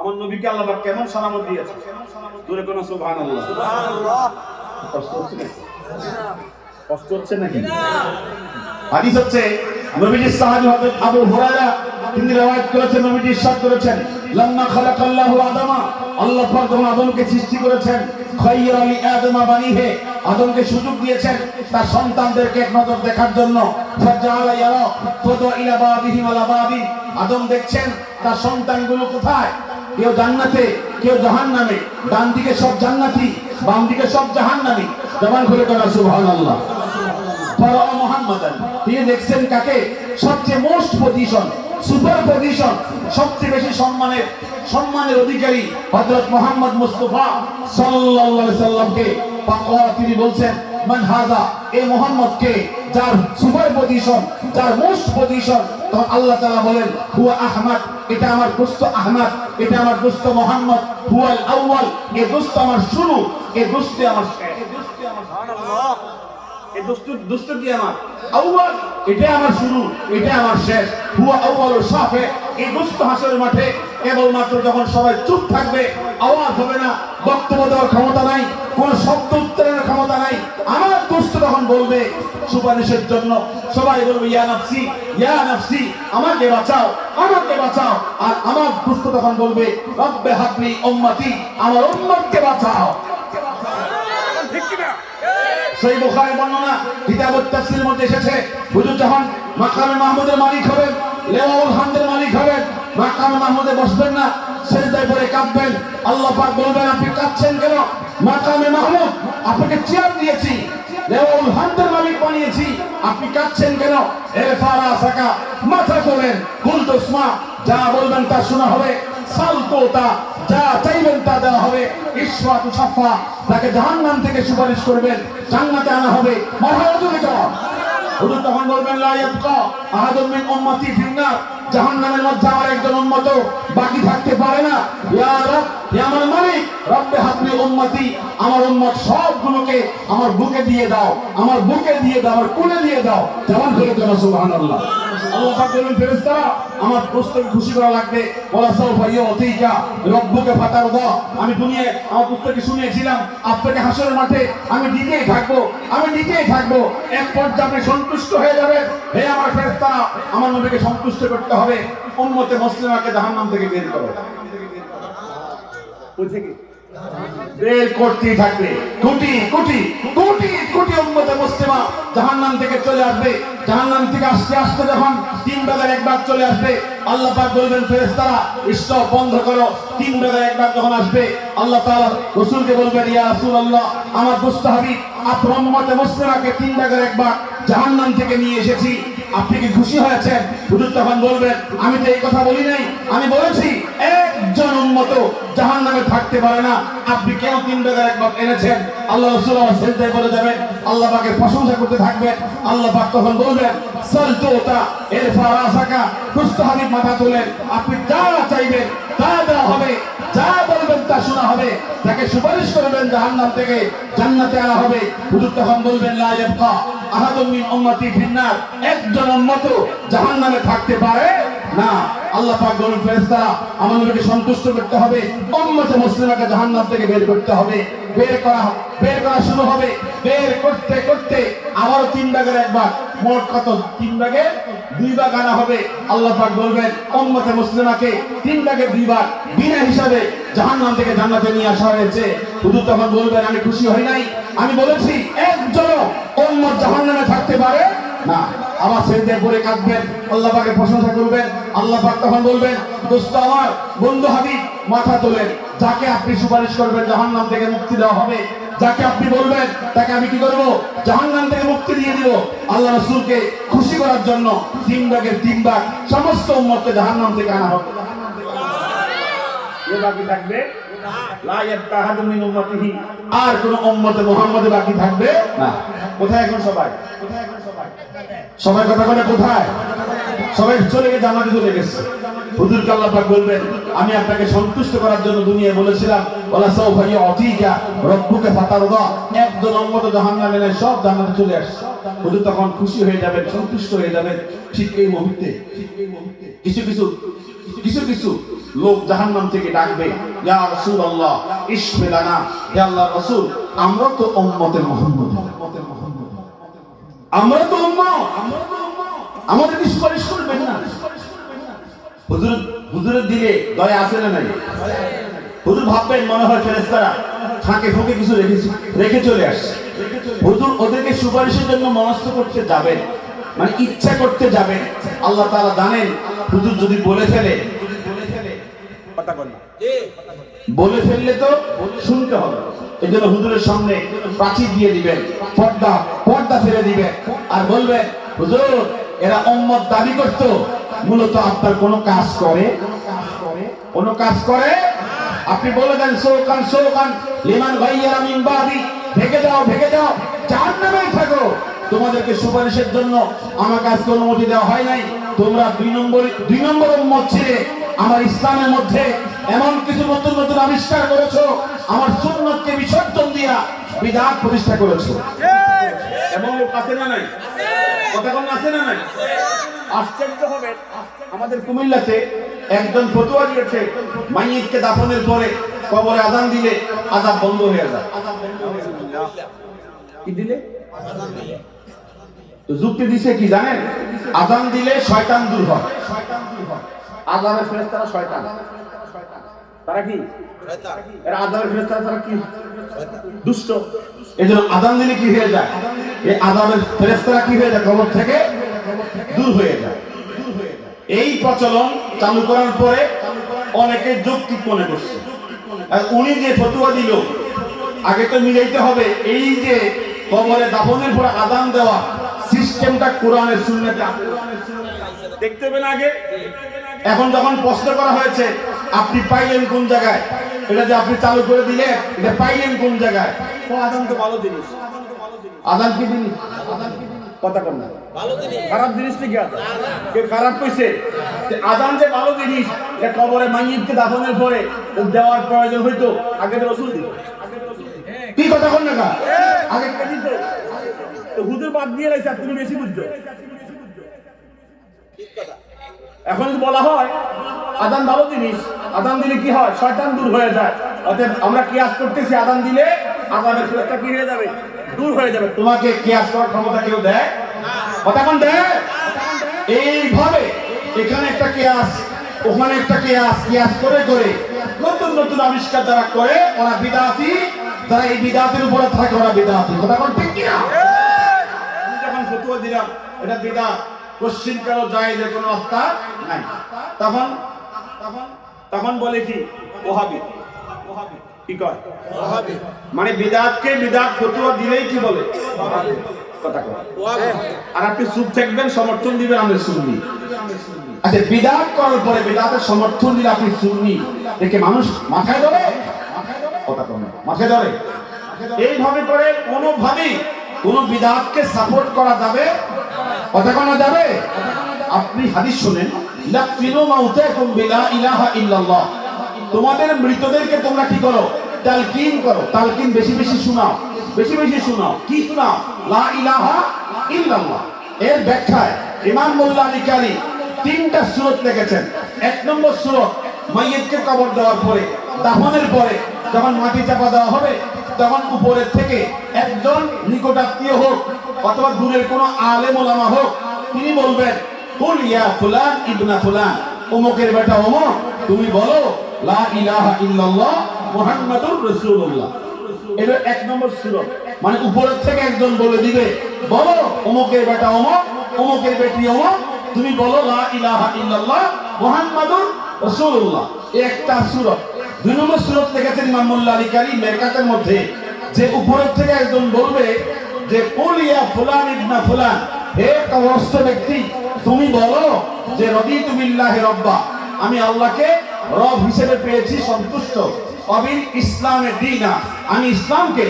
আমার নবীকে আল্লাহ কেমন সালামত দিয়েছে? দূরে কোনো সুবহানাল্লাহ। কষ্ট হচ্ছে নাকি? কষ্ট হচ্ছে নাকি? হাদিস হচ্ছে নবীজির সাহাবী হযরত আবু হুরায়রা তিনি রওয়ায়াত করেছেন নবীজি ইরশাদ করেছেন। লাম্মা খালাকাল্লাহু আদামা আল্লাহ পাক যখন আদমকে সৃষ্টি করেছেন খায়রা লি আদমা বানিহে আদমকে সুযোগ দিয়েছেন তার সন্তানদেরকে এক নজর দেখার জন্য। ফাজাআলা ইয়ারা ফাদা ইলা বাবিহি বাবি আদম দেখছেন তার সন্তানগুলো কোথায়? কেউ জান্নাতে, কেউ জাহান্নামে। ডান দিকে সব জান্নাতি বাম দিকে সব জাহান্নামী। জবান খুলে করা ফরাও মুহাম্মাদান। তিনি দেখছেন কাকে? সবচেয়ে মোস্ট পজিশন সুপার পজিশন সবচেয়ে বেশি সম্মানের সম্মানের অধিকারী হযরত মুহাম্মদ মুস্তাফা আলাইহি সাল্লামকে। তিনি বলছেন, মান এই মুহাম্মদ কে? যার সুপার পজিশন যার মোস্ট পজিশন তখন আল্লাহ তাআলা বলেন, হুয়া আহমদ। এটা আমার দোস্ত আহমদ এটা আমার দোস্ত মোহাম্মদ হুয়াল আউয়াল। এ দোস্ত আমার শুরু এ দোস্তে আমার দোস্তে আমার কি আউয়াল এটা আমার শুরু এটা আমার শেষ। হুয়া আউয়াল সাফে এই দুষ্ট হাসরের মাঠে কেবলমাত্র যখন সবাই চুপ থাকবে আওয়াজ হবে না বক্তব্য দেওয়ার ক্ষমতা নাই কোন শব্দ উচ্চারণের ক্ষমতা নাই। আমার দুষ্ট তখন বলবে সুপারিশের জন্য সবাই বলবে ইয়া নাফসি ইয়া নাফসি আমাকে বাঁচাও আমাকে বাঁচাও। আর আমার দুষ্ট তখন বলবে রব্বে হাবলি উম্মতি আমার উম্মতকে বাঁচাও। সেই বুখারী বর্ণনা কিতাবুত তাফসীরের মধ্যে এসেছে। হুজুর যখন মাকামে মাহমুদের মালিক হবেন লেওয়াউল হামদের মাকামে মাহমুদে বসবেন না, সেজদায় পড়ে কাঁদবেন। আল্লাহ পাক বলবেন, আপনি কাঁদছেন কেন? মাকামে মাহমুদ, আপনাকে চেয়ার দিয়েছি লেওয়াউল হামদের মালিক বানিয়েছি। আপনি কাঁদছেন কেন? এ ফারা সাকা মাথা তোলেন কুলতুসমা যা বলবেন তা শোনা হবে সালতোতা যা চাইবেন তা দেওয়া হবে। ঈশ্বর সাফা তাকে জাহান্নাম থেকে সুপারিশ করবেন, জান্নাতে আনা হবে। মহারাজুকে যাওয়া হুজুর তখন বলবেন মধ্যে আমার একজন উম্মত বাকি থাকতে পারে না। আমার মালিক, রব্বে হাতনি আমার উম্মত সবগুলোকে আমার বুকে দিয়ে দাও, আমার বুকে দিয়ে দাও, আমার কোলে দিয়ে দাও। যেমন করে দেন সুবহানাল্লাহ। আমার পুস্তকে খুশি করা লাগবে। রব্বুকে ফাতার দাও আমি দুনিয়ায় আমার পুস্তকে শুনিয়েছিলাম, আপনাকে হাসরের মাঠে আমি দিতেই থাকব, আমি দিতেই থাকব। এক পর্যায়ে আপনি সন্তুষ্ট হয়ে যাবেন। হে আমার ফেরেশতারা, আমার নবীকে সন্তুষ্ট করতে হবে। উম্মতে মুসলিমাকে জাহান্নাম থেকে বের করো। ওই থেকে বের করতেই থাকবে কোটি কোটি কোটি কোটি জাহান্নাম থেকে চলে আসবে। থেকে আসতে আসতে যখন তিন বেলার একবার চলে আসবে, আল্লাহ পাক বলবেন বন্ধ করো। তিন বেলার একবার যখন আসবে, আল্লাহ বলবেন, ইয়া আমার আপনার মুসলিমাকে তিন বেলার একবার থেকে নিয়ে এসেছি। আপনি কি খুশি হয়েছেন? হুজুর তখন বলবেন, আমি তো এই কথা বলি নাই। আমি বলেছি একজন উন্মত জাহান নামে থাকতে পারে না। আপনি কেন তিন বেলা একবার এনেছেন? আল্লাহ রসুল আমার সেজদায় বলে যাবেন আল্লাহ পাকের প্রশংসা করতে থাকবেন। আল্লাহ পাক তখন বলবেন সলতোতা এর ফারাসাকা কুস্ত হাবিব মাথা তোলেন। আপনি যা চাইবেন তা দেওয়া হবে, যা বলবেন তা শোনা হবে। তাকে সুপারিশ করবেন জাহান্নাম থেকে জান্নাতে আনা হবে। হুজুর তখন বলবেন, লা ইয়াবকা আহাদুম মিন উম্মতি ফিন্নার একজন উম্মত থাকতে পারে না, আল্লাহ পাক আমার নবীকে সন্তুষ্ট করতে হবে। মুসলিমাকে জাহান্নাম থেকে বের করতে হবে। বের করা বের করা শুরু হবে। বের করতে করতে তিন ভাগের একবার মোট কত? তিন ভাগে দুই ভাগ আনা হবে। আল্লাহ পাক বলবেন মুসলিমাকে তিন ভাগ বিনা হিসাবে জাহান্নাম থেকে জান্নাতে নিয়ে আসা হয়েছে। হুজুর তখন বলবেন, আমি খুশি হই নাই। আমি বলেছি, একজনও উম্মত জাহান্নামে থাকতে পারে না পড়ে কাঁদবেন প্রশংসা করবেন তখন বলবেন, দোস্ত আমার, বন্ধু হাবিব, মাথা তোলেন, যাকে আপনি সুপারিশ করবেন থেকে মুক্তি দেওয়া হবে, যাকে আপনি বলবেন, তাকে আমি কি করব? জাহান্নাম থেকে মুক্তি দিয়ে দিব। আল্লাহ রাসূলকে খুশি করার জন্য তিন ভাগের তিন ভাগ সমস্ত উম্মতকে জাহান্নাম থেকে আনা হবে। থাকবে। আর কোন উম্মতে মুহাম্মদে বাকি থাকবে না। কোথায় এখন সবাই? সবাই কথা বলে কোথায়? সবাই চলে গেছে জান্নাতে চলে গেছে। হুজুর আল্লাহ পাক বলবেন আমি আপনাকে সন্তুষ্ট করার জন্য দুনিয়ায় বলেছিলাম ওলা সাউফা ইউতিকা রব্বুকা ফাতারদা। একজন উম্মত জাহান্নামে নাই সব জান্নাতে চলে আসছে। হুজুর তখন খুশি হয়ে যাবেন সন্তুষ্ট হয়ে যাবেন। ঠিক এই মুহূর্তে। কিছু কিছু কিছু কিছু। লোক জাহান্নাম থেকে ডাকবে, ইয়া ইয়া আল্লাহ রাসূল, আমরা তো উম্মতে মুহাম্মদ আমরা তো উম্মত। আমাদের সুপারিশ করবেন না। হুজুর, হুজুরের দয়া আছে না নাই? হুজুর ভাববেন, মনে হয় ফাঁকে ফুঁকে কিছু রেখেছে, রেখে চলে আসছে। হুজুর ওদেরকে সুপারিশের জন্য মনস্থ করতে যাবেন মানে ইচ্ছা করতে যাবেন। আল্লাহ তাআলা জানেন, হুজুর যদি বলে ফেলে বল ফেললে তো শুনতে হবে। এই জন্য হুজুরের সামনে প্রাচীর দিয়ে দিবেন পর্দা পর্দা ফেলে দিবেন। আর বলবেন হুজুর এরা উম্মত দাবি করত মূলত আপনার কোনো কাজ করে কোনো কাজ করে? আপনি বলে দেন সৌকান সৌকান লিমান ভাইয়া মিন বাদি ভেগে যাও ভেগে যাও জাহান্নামেই থাকো। তোমাদেরকে সুপারিশের জন্য আমার কাছে অনুমতি দেওয়া হয় নাই। তোমরা দুই নম্বর দুই নম্বর উম্মত ছিলে আমার ইসলামের মধ্যে এমন কিছু নতুন নতুন আবিষ্কার করেছ আমার সুন্নতকে বিসর্জন দিয়া বিধান প্রতিষ্ঠা করেছ। এমন লোক আছে না নাই? কথা কোন আছে না নাই? আশ্চর্য হবে। আমাদের কুমিল্লাতে একজন ফতুয়া দিয়েছে মাইয়িতকে দাফনের পরে কবরে আজান দিলে আজাব বন্ধ হয়ে যায়। কি দিলে? তো যুক্তি দিছে কি জানেন? আজান দিলে শয়তান দূর হয়। আজানের ফেরেশতারা শয়তান। তারা কি? এরা আজানের ফেরেশতারা তারা কি? দুষ্ট। এই জন্য আজান দিলে কি হয়ে যায়? এই আজানের ফেরেশতারা কি হয়ে যায়? কবর থেকে দূর হয়ে যায়। এই প্রচলন চালু করার পরে অনেকে যৌক্তিক মনে করছে। উনি যে ফতুয়া দিল আগে তো মিলাইতে হবে এই যে কবরে দাফনের পরে আদান দেওয়া সিস্টেমটা কোরআনের আছে। দেখতে পেন আগে? এখন যখন প্রশ্ন করা হয়েছে আপনি পাইলেন কোন জায়গায়? এটা যে আপনি চালু করে দিলে এটা পাইলেন কোন জায়গায়? আদান তো ভালো জিনিস। আদান কি জিনিস? কথা কর না। খারাপ জিনিস কেউ খারাপ কইছে? আদান যে ভালো জিনিস এটা কবরে মাইয়িতকে দাফনের পরে দেওয়ার প্রয়োজন হইতো আগে তো রসুল দিত। কি কথা কর না? আগে কে দিত? হুজুর বাদ দিয়ে রাখছে তুমি বেশি বুঝছ। এখন যদি বলা হয় আদান ভালো জিনিস আদান দিলে কি হয়? শয়তান দূর হয়ে যায়। অতএব আমরা কিয়াস করতেছি আদান দিলে আদানের ফেরস্তা কি হয়ে যাবে? দূর হয়ে যাবে। তোমাকে কিয়াস করার ক্ষমতা কেউ দেয়? কথা দেয়? এইভাবে এখানে একটা কিয়াস ওখানে একটা কিয়াস কিয়াস করে করে নতুন নতুন আবিষ্কার যারা করে ওরা বিদাতি যারা এই বিদাতির উপরে থাকে ওরা বিদাতি। কথা কোন ঠিক কিনা? যখন ফতুয়া দিলাম এটা বিদাত। পশ্চিম কারও জায়েজের কোনো রাস্তা নাই। তখন তখন তখন বলে কি? ওহাবি। কি কয়? মানে বিদাতকে বিদাত ফতুয়া দিলেই কি বলে? কথা কয়। আর আপনি চুপ থাকবেন সমর্থন দিবেন আমি শুননি আচ্ছা বিদাত করার পরে বিদাতের সমর্থন দিলে আপনি শুননি দেখে মানুষ মাথায় ধরে? কথা মাথায় ধরে? এইভাবে করে কোনোভাবেই কোন বিদাতকে সাপোর্ট করা যাবে কথা যাবে? আপনি হাদিস শুনেন ইল্লাল্লাহ। তোমাদের মৃতদেরকে তোমরা কি করো? তালকিন করো। তালকিন বেশি বেশি শোনাও, বেশি বেশি শোনাও। কি শোনাও? লা ইলাহা ইল্লাল্লাহ। এর ব্যাখ্যায় ইমাম মোল্লা আলী তিনটা সুরত লিখেছেন। এক নম্বর সুরত, মাইয়িতকে কবর দেওয়ার পরে, দাফনের পরে যখন মাটি চাপা দেওয়া হবে তখন উপরের থেকে একজন নিকটাত্মীয় হোক অথবা দূরের কোনো আলেম ওলামা হোক, তিনি বলবেন, কুল ইয়া ফুলান ইবনা ফুলান। অমুকের বেটা অমুক, তুমি বলো, লা ইলাহা ইল্লাল্লাহ মুহাম্মাদুর রাসূলুল্লাহ। এটা এক নম্বর সুরত মানে উপরের থেকে একজন বলে দিবে, বলো, অমুকের বেটা অমুক, অমুকের বেটি অমুক, তুমি বলো, লা ইলাহা ইল্লাল্লাহ মুহাম্মাদুর রাসূলুল্লাহ। একটা সুরত দুই নম্বর সুরত লিখেছেন ইমাম আলী কারি মেরকাতের মধ্যে, যে উপরের থেকে একজন বলবে যে কুল ইয়া ফুলান ইবনা ফুলান, হে কবরস্থ ব্যক্তি, তুমি বলো যে রদিতু বিল্লাহি রব্বা, আমি আল্লাহকে রব হিসেবে পেয়েছি সন্তুষ্ট। অবিল ইসলামের দিনা আমি ইসলামকে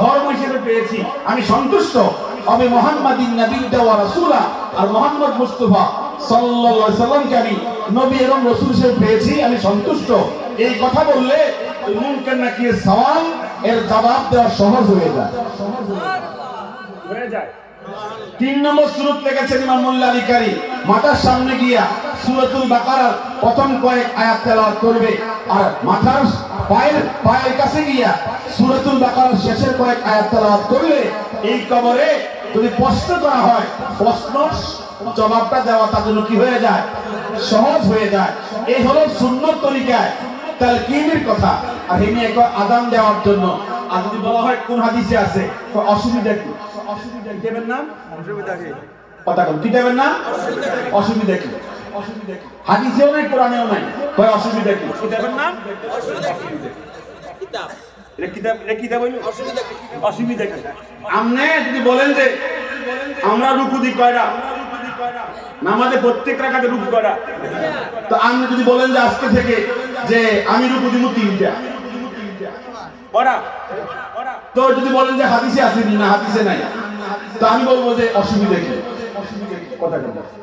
ধর্ম হিসেবে পেয়েছি, আমি সন্তুষ্ট। অবে মোহাম্মদিন নবীদ্দা ওয়া রাসূলা আর মোহাম্মদ মুস্তাফা সাল্লাল্লাহু আলাইহি সাল্লামকে আমি নবী এবং রাসূল হিসেবে পেয়েছি, আমি সন্তুষ্ট। এই কথা বললে মুনকার নাকি সওয়াল এর জবাব দেওয়া সহজ হয়ে যায়। হয়ে যায়। তিন নম্বর সুরত লেগেছেন ইমাম মোল্লা আলী মাথার সামনে গিয়া সুরাতুল বাকারার প্রথম কয়েক আয়াত তেলাওয়াত করবে। আর মাথার পায়ের পায়ের কাছে গিয়া সুরাতুল বাকারার শেষের কয়েক আয়াত তেলাওয়াত করলে এই কবরে যদি প্রশ্ন করা হয় প্রশ্ন জবাবটা দেওয়া তার জন্য কি হয়ে যায়? সহজ হয়ে যায়। এই হলো সুন্নত তরিকায় তালকিনের কথা? আর এমনি এক আদান দেওয়ার জন্য আর যদি বলা হয় কোন হাদিসে আছে তো অসুবিধা কি? অসুবিধা দেবেন না? কথা কোন কি দেবেন না? অসুবিধা কি? অসুবিধা কি? হাদিসেও নাই কোরআনেও নাই। কয় অসুবিধা কি? কি দেবেন না? কিতাব। এটা কিতাব অসুবিধা কি? আমনে যদি বলেন যে আমরা রুকু দিই কয়টা নামাজে প্রত্যেক রাখাতে রুকু কয়টা তো আপনি যদি বলেন যে আজকে থেকে যে আমি দিব তিনটা তো যদি বলেন যে হাদিসে আছে না হাদিসে নাই তো আমি বলব যে অসুবিধা কি? অসুবিধা কি? কথা কথা